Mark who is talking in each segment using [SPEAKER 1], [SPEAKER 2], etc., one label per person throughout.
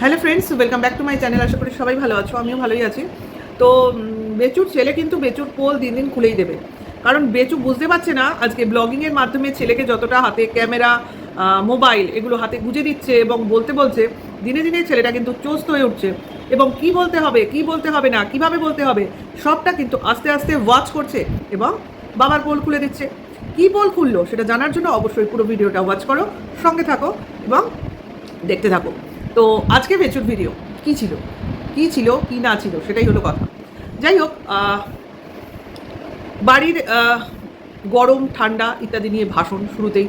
[SPEAKER 1] Hello friends welcome back to my channel আশা করি সবাই ভালো আছো, আমিও ভালোই আছি। তো বেচুর ছেলে কিন্তু বেচুর পোল দিন দিন খুলেই দেবে। কারণ বেচু বুঝতে পারছে না, আজকে ব্লগিংয়ের মাধ্যমে ছেলেকে যতটা হাতে ক্যামেরা মোবাইল এগুলো হাতে গুঁজে দিচ্ছে এবং বলতে বলছে, দিনে দিনে ছেলেটা কিন্তু চোস্ত হয়ে উঠছে। এবং কি বলতে হবে, কি বলতে হবে না, কীভাবে বলতে হবে, সবটা কিন্তু আস্তে আস্তে ওয়াচ করছে এবং বাবার পোল খুলে দিচ্ছে। কি পোল খুললো সেটা জানার জন্য অবশ্যই পুরো ভিডিওটা ওয়াচ করো, সঙ্গে থাকো এবং দেখতে থাকো। তো আজকে বেচুর ভিডিও কি ছিল? কি ছিল, কি না ছিল, সেটাই হলো কথা। যাই হোক বাড়ির গরম, ঠান্ডা ইত্যাদি নিয়ে ভাষণ শুরুতেই।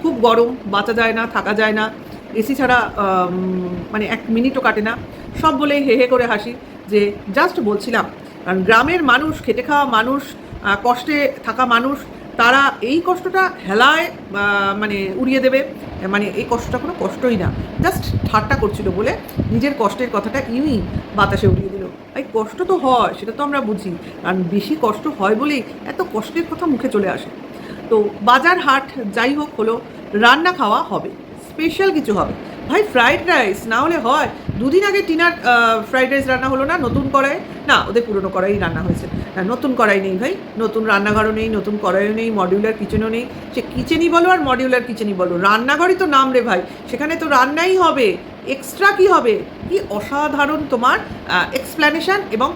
[SPEAKER 1] খুব গরম, বাঁচা যায় না, থাকা যায় না। এসি ছাড়া মানে এক মিনিটও কাটে না। সব বলে হে হে করে হাসি যে জাস্ট বলছিলাম, কারণ গ্রামের মানুষ, খেটে খাওয়া মানুষ কষ্টে থাকা মানুষ তারা এই কষ্টটা হেলায় মানে উড়িয়ে দেবে মানে এই কষ্টটা কোনো কষ্টই না। জাস্ট ঠাট্টা করছিল বলে নিজের কষ্টের কথাটা ইউই বাতাসে উড়িয়ে দিল। এই কষ্ট তো হয়, সেটা তো আমরা বুঝি। কারণ বেশি কষ্ট হয় বলেই এত কষ্টের কথা মুখে চলে আসে। তো বাজার হাট যাই হোক হলো, রান্না খাওয়া হবে স্পেশাল কিছু হবে। ভাই ফ্রাইড রাইস না হলে হয়, দুদিন আগে টিনার ফ্রাইড রাইস রান্না হলো না, নতুন কড়াই? না, ওদের পুরনো কড়াই রান্না হয়েছে। নতুন কড়াই নেই ভাই, নতুন রান্নাঘরও নেই, নতুন কড়াইও নেই মডিউলার কিচেনও নেই। সে কিচেনই বলো আর মডিউলার কিচেনই বলো, রান্নাঘরই তো নাম রে ভাই, সেখানে তো রান্নাই হবে এক্সট্রা কি হবে? কি অসাধারণ তোমার এক্সপ্ল্যানেশন এবং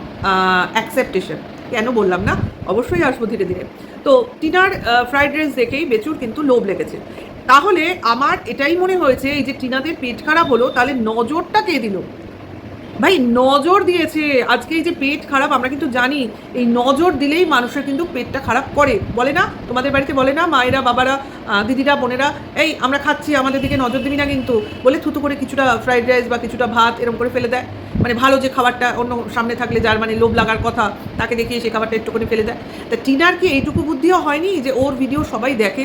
[SPEAKER 1] অ্যাকসেপ্টেশন কেন বললাম না? অবশ্যই আসব ধীরে ধীরে। তো টিনার ফ্রাইড রাইস দেখেই বেচুর কিন্তু লোভ লেগেছে। তাহলে আমার এটাই মনে হয়েছে, এই যে টিনাদের পেট খারাপ হলো, তাহলে নজরটা কে দিল? ভাই, নজর দিয়েছে। আজকে এই যে পেট খারাপ, আমরা কিন্তু জানি, এই নজর দিলেই মানুষের কিন্তু পেটটা খারাপ করে। বলে না? তোমাদের বাড়িতে বলে না? মায়েরা, বাবারা দিদিরা, বোনেরা, এই, আমরা খাচ্ছি, আমাদের দিকে নজর দিবি না কিন্তু। বলে থুতু করে কিছুটা ফ্রাইড রাইস বা কিছুটা ভাত এরকম করে ফেলে দেয়। মানে ভালো যে খাবারটা অন্য সামনে থাকলে যার মানে লোভ লাগার কথা, তাকে দেখিয়ে সে খাবারটা একটুখানি ফেলে দেয়। তা টিনার কি এইটুকু বুদ্ধিও হয়নি যে ওর ভিডিও সবাই দেখে?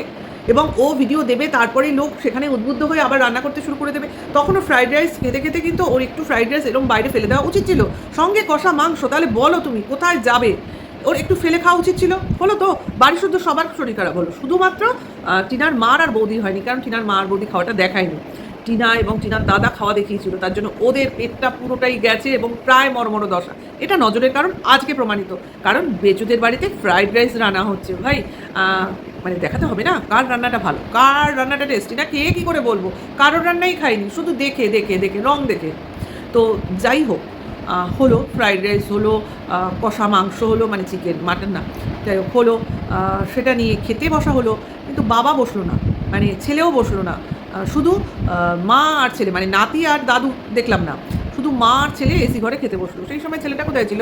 [SPEAKER 1] এবং ও ভিডিও দেবে, তারপরেই লোক সেখানে উদ্বুদ্ধ হয়ে আবার রান্না করতে শুরু করে দেবে। তখনও ফ্রাইড রাইস খেতে খেতে কিন্তু ওর একটু ফ্রাইড রাইস এরকম বাইরে ফেলে দেওয়া উচিত ছিল। সঙ্গে কষা মাংস, তাহলে বলো তুমি, কোথায় যাবে? ওর একটু ফেলে খাওয়া উচিত ছিল। হলো তো, বাড়ি শুদ্ধ সবার শরীর খারাপ হলো শুধুমাত্র টিনার মার আর বৌদি হয়নি, কারণ টিনার মা আর বৌদি খাওয়াটা দেখায়নি। টিনা এবং টিনার দাদা খাওয়া দেখিয়েছিল, তার জন্য ওদের পেটটা পুরোটাই গেছে এবং প্রায় মরমর দশা। এটা নজরের কারণ আজকে প্রমাণিত। কারণ বেচুদের বাড়িতে ফ্রাইড রাইস রান্না হচ্ছে, ভাই। মানে দেখাতে হবে না কার রান্নাটা ভালো, কার রান্নাটা টেস্টি না কে কী করে বলব? কারোর রান্নাই খাইনি, শুধু দেখে দেখে দেখে, রং দেখে। তো যাই হোক হলো ফ্রাইড রাইস হলো কষা মাংস, হলো মানে চিকেন মাটন না। যাই হোক, হলো সেটা নিয়ে খেতে বসা হলো, কিন্তু বাবা বসল না মানে ছেলেও বসল না। শুধু মা আর ছেলে মানে নাতি আর দাদু দেখলাম না। শুধু মা আর ছেলে এসি ঘরে খেতে বসল। সেই সময় ছেলেটা কোথায় ছিল?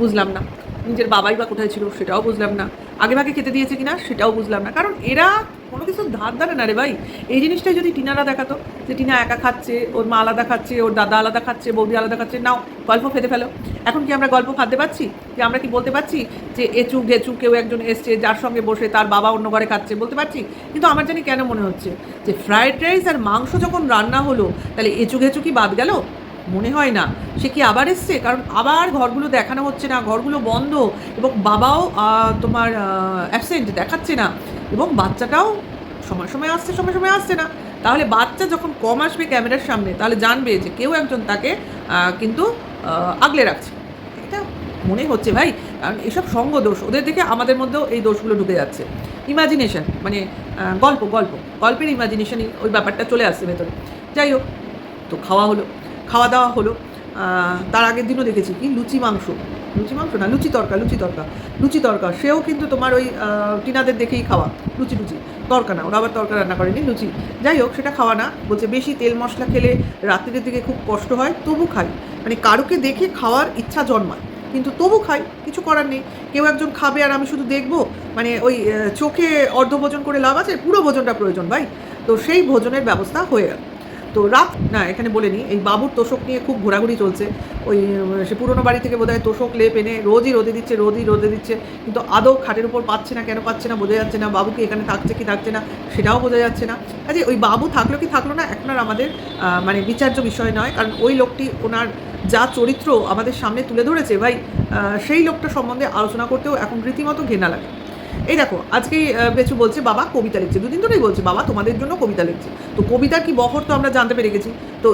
[SPEAKER 1] বুঝলাম না। নিজের বাবাই বা কোথায় ছিল সেটাও বুঝলাম না। আগে ভাগে খেতে দিয়েছে কিনা সেটাও বুঝলাম না। কারণ এরা কোনো কিছু ধার ধারে না রে ভাই। এই জিনিসটাই যদি টিনারা দেখাতো যে টিনা একা খাচ্ছে, ওর মা আলাদা খাচ্ছে, ওর দাদা আলাদা খাচ্ছে, বৌদি আলাদা খাচ্ছে, নাও, গল্প খেতে ফেলো। এখন কি আমরা গল্প খাতে পাচ্ছি? যে আমরা কি বলতে পারছি যে এচু ঘেচু কেউ একজন এসছে, যার সঙ্গে বসে তার বাবা অন্য ঘরে খাচ্ছে, বলতে পারছি? কিন্তু আমার জানি কেন মনে হচ্ছে যে ফ্রাইড রাইস আর মাংস যখন রান্না হলো, তাহলে এচু ঘেচু কি বাদ গেল? মনে হয় না। সে কি আবার এসছে? কারণ আবার ঘরগুলো দেখানো হচ্ছে না, ঘরগুলো বন্ধ এবং বাবাও তোমার অ্যাবসেন্ট দেখাচ্ছে না এবং বাচ্চাটাও সময় সময় আসছে, সময় সময় আসছে না। তাহলে বাচ্চা যখন কম আসবে ক্যামেরার সামনে, তাহলে জানবে যে কেউ একজন তাকে কিন্তু আগলে রাখছে। এটা মনে হচ্ছে ভাই, কারণ এসব সঙ্গ দোষ, ওদের দেখে আমাদের মধ্যেও এই দোষগুলো ঢুকে যাচ্ছে। ইমাজিনেশন মানে গল্প গল্প, গল্পের ইমাজিনেশনই ওই ব্যাপারটা চলে আসছে ভেতরে। যাই হোক, তো খাওয়া হলো। খাওয়া দাওয়া হলো। তার আগের দিনও দেখেছি কি, লুচি মাংস। লুচি মাংস না, লুচি তরকা লুচি তরকা। লুচি তরকা, সেও কিন্তু তোমার ওই টিনাদের দেখেই খাওয়া। লুচি লুচি। তরকা না, ওরা আবার তরকা রান্না করেনি, লুচি। যাই হোক, সেটা খাওয়া না। বলছে বেশি তেল মশলা খেলে রাত্রির দিকে খুব কষ্ট হয়, তবু খাই। মানে কারোকে দেখে খাওয়ার ইচ্ছা জন্মায়, কিন্তু তবু খাই, কিছু করার নেই। কেউ একজন খাবে আর আমি শুধু দেখব? মানে ওই চোখে অর্ধ ভোজন করে লাভ আছে, পুরো ভোজনটা প্রয়োজন, ভাই। তো সেই ভোজনের ব্যবস্থা হয়ে গেল। তো রাত, না, এখানে বলেনি এই বাবুর তোষক নিয়ে খুব ঘোরাঘুরি চলছে। ওই সে পুরোনো বাড়ি থেকে বোধহয় তোষক লেপ এনে রোজই রোদে দিচ্ছে, রোদই রোদে দিচ্ছে। কিন্তু আদৌ খাটের উপর পাচ্ছে না, কেন পাচ্ছে না, বোঝা যাচ্ছে না বাবুকে এখানে থাকছে, কি থাকছে না, সেটাও বোঝা যাচ্ছে না। কাজে ওই বাবু থাকল কি থাকল না, এখন আর আমাদের মানে বিচার্য বিষয় নয়, কারণ ওই লোকটি ওনার যা চরিত্র আমাদের সামনে তুলে ধরেছে, ভাই সেই লোকটা সম্বন্ধে আলোচনা করতেও এখন রীতিমতো ঘেনা লাগে। এই দেখো, আজকেই বেচু বলছে বাবা কবিতা লিখছে। দুদিন ধরেই বলছে, বাবা, তোমাদের জন্য কবিতা লিখছে। তো কবিতার কি বহর তো আমরা জানতে পেরে গেছি। তো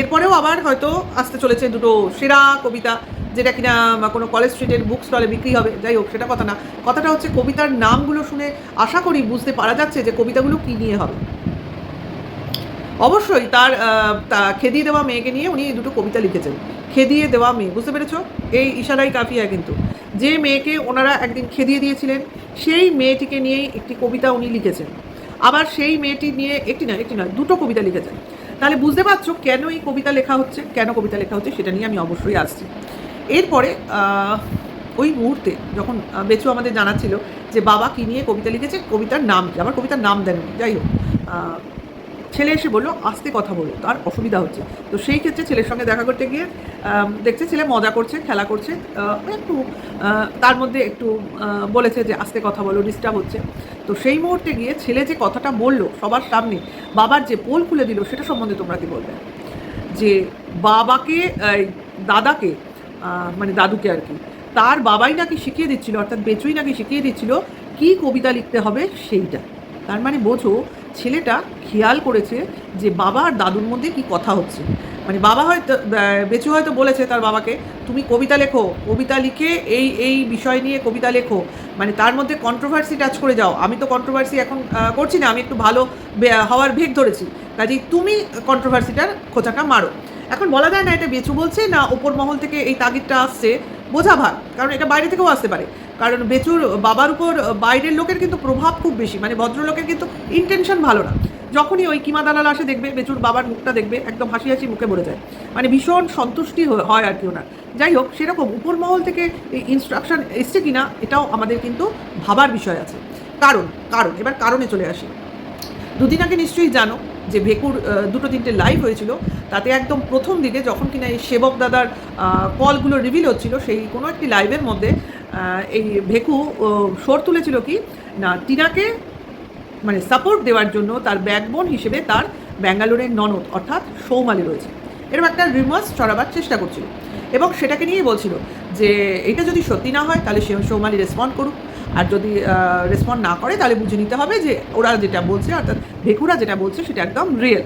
[SPEAKER 1] এরপরেও আবার হয়তো আসতে চলেছে দুটো সেরা কবিতা, যেটা কিনা কোনো কলেজ স্ট্রিটের বুক স্টলে বিক্রি হবে। যাই হোক, সেটা কথা না। কথাটা হচ্ছে কবিতার নামগুলো শুনে আশা করি বুঝতে পারা যাচ্ছে যে কবিতাগুলো কী নিয়ে হবে। অবশ্যই তার খেদিয়ে দেওয়া মেয়েকে নিয়ে উনি দুটো কবিতা লিখেছেন। খেদিয়ে দেওয়া মেয়ে, বুঝতে পেরেছ? এই ইশারাই কাফিয়া কিন্তু। যে মেয়েকে ওনারা একদিন খেদিয়ে দিয়েছিলেন, সেই মেয়েটিকে নিয়েই একটি কবিতা উনি লিখেছেন। আবার সেই মেয়েটি নিয়ে একটি নয় একটি নয় দুটো কবিতা লিখেছেন। তাহলে বুঝতে পারছ কেন এই কবিতা লেখা হচ্ছে, কেন কবিতা লেখা হচ্ছে সেটা নিয়ে আমি অবশ্যই আসছি। এরপরে ওই মুহূর্তে যখন বেচু আমাদের জানাচ্ছিল যে বাবা কী নিয়ে কবিতা লিখেছে, কবিতার নাম কি? আমার কবিতার নাম দেননি, যাই হোক। ছেলে এসে বলল আস্তে কথা বলো তার অসুবিধা হচ্ছে। তো সেই ক্ষেত্রে ছেলের সঙ্গে দেখা করতে গিয়ে দেখছে ছেলে মজা করছে খেলা করছে আহ, একটু তার মধ্যে একটু বলেছে যে আস্তে কথা বলো ডিস্টার্ব হচ্ছে। তো সেই মুহূর্তে গিয়ে ছেলে যে কথাটা বলল সবার সামনে বাবার যে পোল খুলে দিল সেটা সম্বন্ধে তোমরা কি বলবে? যে বাবাকে দাদাকে মানে দাদুকে আর কি তার বাবাই নাকি শিখিয়ে দিচ্ছিল অর্থাৎ বেচুই নাকি শিখিয়ে দিচ্ছিল কি কবিতা লিখতে হবে সেইটা। তার মানে বোঝো ছেলেটা খেয়াল করেছে যে বাবা আর দাদুর মধ্যে কি কথা হচ্ছে। মানে বাবা হয়তো বেচু হয়তো বলেছে তার বাবাকে, তুমি কবিতা লেখো, কবিতা লিখে এই এই বিষয় নিয়ে কবিতা লেখো। মানে তার মধ্যে কন্ট্রোভার্সি টাচ করে যাও। আমি তো কন্ট্রোভার্সি এখন করছি না, আমি একটু ভালো হওয়ার ভেগ ধরেছি। কাজেই তুমি কন্ট্রোভার্সিটার খোঁচাটা মারো। এখন বলা যায় না, এটা বেচু বলছে না ওপর মহল থেকে এই তাগিদটা আসছে, বোঝা ভাগ কারণ এটা বাইরে থেকেও আসতে পারে। কারণ বেচুর বাবার উপর বাইরের লোকের কিন্তু প্রভাব খুব বেশি মানে ভদ্রলোকের কিন্তু ইন্টেনশন ভালো না। যখনই ওই কিমা দালাল আসে, দেখবে বেচুর বাবার মুখটা দেখবে, একদম হাসি হাসি মুখে ভরে যায়। মানে ভীষণ সন্তুষ্টি হয় আর কি ওনার। যাই হোক, সেরকম উপর মহল থেকে ইনস্ট্রাকশন এসছে কিনা, এটাও আমাদের কিন্তু ভাবার বিষয় আছে। কারণ কারণ, এবার কারণে চলে আসি। দুদিন আগে নিশ্চয়ই জানো যে ভেকুর দুটো তিনটে লাইভ হয়েছিল। তাতে একদম প্রথম দিকে যখন কিনা এই সেবক দাদার কলগুলো রিভিল হচ্ছিল, সেই কোনো একটি লাইভের মধ্যে এই ভেকু সোর তুলেছিল কি? না, টিনাকে মানে সাপোর্ট দেওয়ার জন্য তার ব্যাকবোন হিসেবে তার ব্যাঙ্গালোরের ননদ, অর্থাৎ সৌমালি রয়েছে। এরকম একটা রিমার্স ছড়াবার চেষ্টা করছিল। এবং সেটাকে নিয়েই বলছিল যে, এটা যদি সত্যি না হয়, তাহলে সে সৌমালি রেসপন্ড করুক। আর যদি রেসপন্ড না করে, তাহলে বুঝে নিতে হবে যে, ওরা যেটা বলছে, অর্থাৎ ভেকুরা যেটা বলছে, সেটা একদম রিয়েল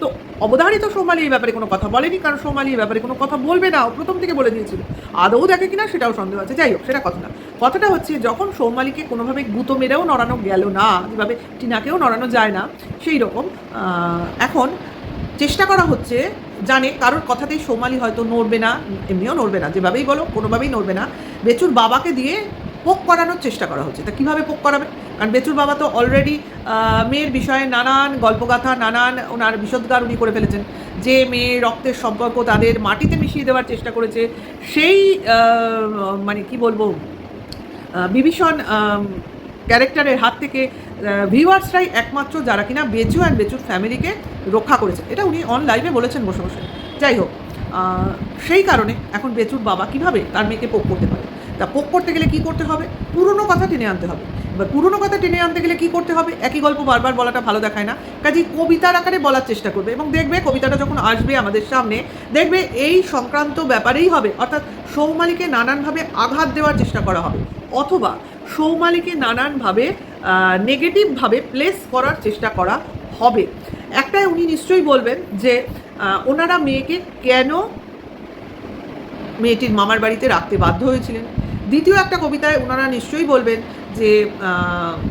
[SPEAKER 1] তো অবধারিত সৌমালি এই ব্যাপারে কোনো কথা বলেনি, কারণ সৌমালি এই ব্যাপারে কোনো কথা বলবে না। প্রথম থেকে বলে দিয়েছিল। আদৌ দেখে কিনা সেটাও সন্দেহ আছে। যাই হোক, সেটা কথা না। কথাটা হচ্ছে, যখন সোমালিকে কোনোভাবে গুঁতো মেরেও নড়ানো গেল না, যেভাবে টিনাকেও নড়ানো যায় না, সেই রকম এখন চেষ্টা করা হচ্ছে, জানে কারোর কথাতেই সোমালি হয়তো নড়বে না, এমনিও নড়বে না, যেভাবেই বলো, কোনোভাবেই নড়বে না। বেচুর বাবাকে দিয়ে পোক করানোর চেষ্টা করা হচ্ছে। তা কীভাবে পোক করাবে? কারণ বেচুর বাবা তো অলরেডি মেয়ের বিষয়ে নানান গল্পগাথা, নানান ওনার বিষদগার উনি করে ফেলেছেন। যে মেয়ে রক্তের সম্পর্ক তাদের মাটিতে মিশিয়ে দেওয়ার চেষ্টা করেছে, সেই মানে কি বলব বিভীষণ ক্যারেক্টারের হাত থেকে ভিউয়ার্সরাই একমাত্র যারা কিনা বেচু অ্যান্ড বেচুর ফ্যামিলিকে রক্ষা করেছে এটা উনি অন লাইভে বলেছেন বসে বসে। যাই হোক সেই কারণে এখন বেচুর বাবা কীভাবে তার মেয়েকে পোক করতে পারে? তা পোক করতে গেলে কি করতে হবে? পুরনো কথা টেনে আনতে হবে। এবার পুরনো কথা টেনে আনতে গেলে কি করতে হবে? একই গল্প বারবার বলাটা ভালো দেখায় না। কাজেই কবিতার আকারে বলার চেষ্টা করবে এবং দেখবে কবিতাটা যখন আসবে আমাদের সামনে, দেখবে এই সংক্রান্ত ব্যাপারেই হবে। অর্থাৎ সৌমালিকে নানানভাবে আঘাত দেওয়ার চেষ্টা করা হবে। অথবা সৌমালিকে নানানভাবে নেগেটিভভাবে প্লেস করার চেষ্টা করা হবে। একটাই উনি নিশ্চয়ই বলবেন যে ওনারা মেয়েকে কেন মেয়েটির মামার বাড়িতে রাখতে বাধ্য হয়েছিলেন। দ্বিতীয় একটা কবিতায় ওনারা নিশ্চয়ই বলবেন যে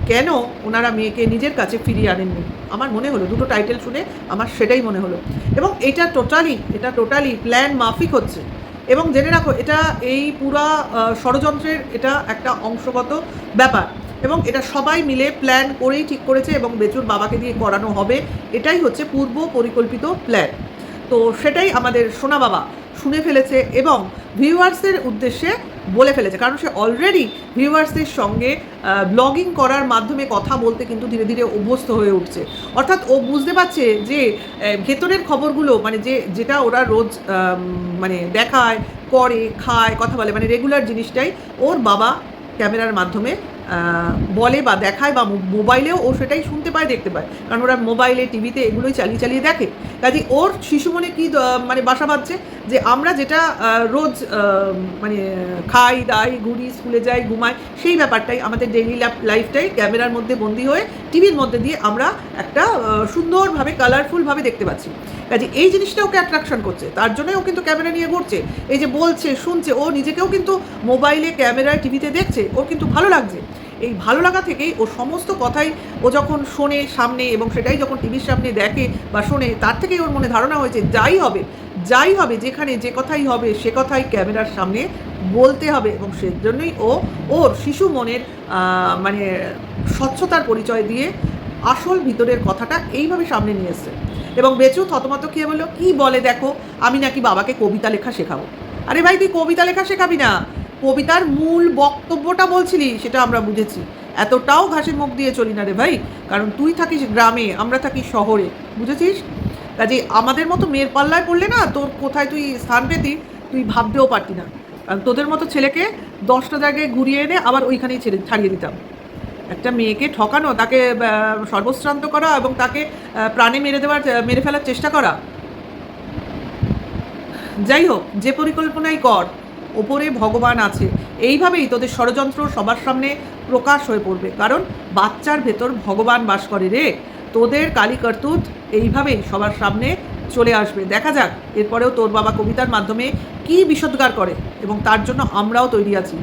[SPEAKER 1] কেন ওনারা মেয়েকে নিজের কাছে ফিরিয়ে আনেননি? আমার মনে হলো, দুটো টাইটেল শুনে আমার সেটাই মনে হলো। এবং এটা টোটালি এটা টোটালি প্ল্যান মাফিক হচ্ছে। এবং জেনে রাখো, এটা এই পুরা ষড়যন্ত্রের এটা একটা অংশগত ব্যাপার। এবং এটা সবাই মিলে প্ল্যান করেই ঠিক করেছে এবং বেচুর বাবাকে দিয়ে করানো হবে। এটাই হচ্ছে পূর্ব পরিকল্পিত প্ল্যান। তো সেটাই আমাদের সোনা বাবা শুনে ফেলেছে এবং ভিউয়ার্সের উদ্দেশ্যে বলে ফেলেছে। কারণ সে অলরেডি ভিউয়ার্সদের সঙ্গে ব্লগিং করার মাধ্যমে কথা বলতে কিন্তু ধীরে ধীরে অভ্যস্ত হয়ে উঠছে। অর্থাৎ ও বুঝতে পারছে যে ভেতরের খবরগুলো মানে যে, যেটা ওরা রোজ মানে দেখায়, করে, খায়, কথা বলে মানে রেগুলার জিনিসটাই ওর বাবা ক্যামেরার মাধ্যমে বলে বা দেখায় বা মোবাইলেও ও সেটাই শুনতে পায়, দেখতে পায়। কারণ ওরা মোবাইলে, টিভিতে এগুলোই চালিয়ে চালিয়ে দেখে। কাজে ওর শিশু মনে কী মানে বাসা বাঁধছে যে আমরা যেটা রোজ মানে খাই, দাই, ঘুরি, স্কুলে যাই, ঘুমাই, সেই ব্যাপারটাই আমাদের ডেইলি লাইফটাই ক্যামেরার মধ্যে বন্দি হয়ে, টিভির মধ্যে দিয়ে আমরা একটা সুন্দরভাবে কালারফুলভাবে দেখতে পাচ্ছি। কাজে এই জিনিসটা ওকে অ্যাট্রাকশন করছে। তার জন্যই ও কিন্তু ক্যামেরা নিয়ে ঘুরছে। এই যে বলছে, শুনছে, ও নিজেকেও কিন্তু মোবাইলে, ক্যামেরায়, টিভিতে দেখছে ও কিন্তু ভালো লাগছে। এই ভালো লাগা থেকেই ও সমস্ত কথাই ও যখন শোনে সামনে এবং সেটাই যখন টিভির সামনে দেখে বা শোনে, তার থেকেই ওর মনে ধারণা হয়েছে যাই হবে যাই হবে, যেখানে যে কথাই হবে, সে কথাই ক্যামেরার সামনে বলতে হবে এবং সেজন্যই ও ওর শিশু মনের মানে স্বচ্ছতার পরিচয় দিয়ে আসল ভিতরের কথাটা এইভাবে সামনে নিয়ে এসছে। এবং বেচু থতমত খেয়ে বলল, কি বলে দেখো, আমি নাকি বাবাকে কবিতা লেখা শেখাবো? আরে ভাই, তুই কবিতা লেখা শেখাবি না? কবিতার মূল বক্তব্যটা বলছিলি, সেটা আমরা বুঝেছি। এতটাও ঘাসের মুখ দিয়ে চলি না রে ভাই। কারণ তুই থাকিস গ্রামে, আমরা থাকি শহরে। বুঝেছিস? কাজে আমাদের মতো মেয়ের পাল্লায় পড়লে না, তোর কোথায় তুই স্থান পেতি, তুই ভাবতেও পারতি না। কারণ তোদের মতো ছেলেকে দশটা জায়গায় ঘুরিয়ে এনে আবার ওইখানেই ছেড়ে, ছাড়িয়ে দিতাম। একটা মেয়েকে ঠকানো, তাকে সর্বশ্রান্ত করা এবং তাকে প্রাণে মেরে দেওয়ার মেরে ফেলার চেষ্টা করা। যাই হোক, যে পরিকল্পনাই কর। ওপরে ভগবান আছে। এইভাবেই তোদের ষড়যন্ত্র সবার সামনে প্রকাশ হয়ে পড়বে। কারণ বাচ্চার ভেতর ভগবান বাস করে রে। তোদের কালী কর্তুত এইভাবেই সবার সামনে চলে আসবে। দেখা যাক এরপরেও তোর বাবা কবিতার মাধ্যমে কী বিষোদ্গার করে এবং তার জন্য আমরাও তৈরি আছি।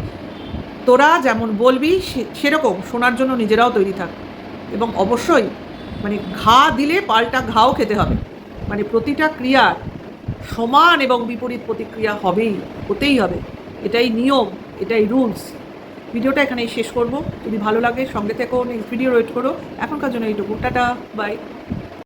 [SPEAKER 1] তোরা যেমন বলবি সেরকম শোনার জন্য নিজেরাও তৈরি থাক। এবং অবশ্যই মানে ঘা দিলে পাল্টা ঘাও খেতে হবে। মানে প্রতিটা ক্রিয়ার সমান এবং বিপরীত প্রতিক্রিয়া হবেই, হতেই হবে। এটাই নিয়ম, এটাই রুলস ভিডিওটা এখানেই শেষ করব। যদি ভালো লাগে, সঙ্গে থেকো নেক্সট ভিডিও ওয়েট করো। এখনকার জন্য এইটুকু। Tata bye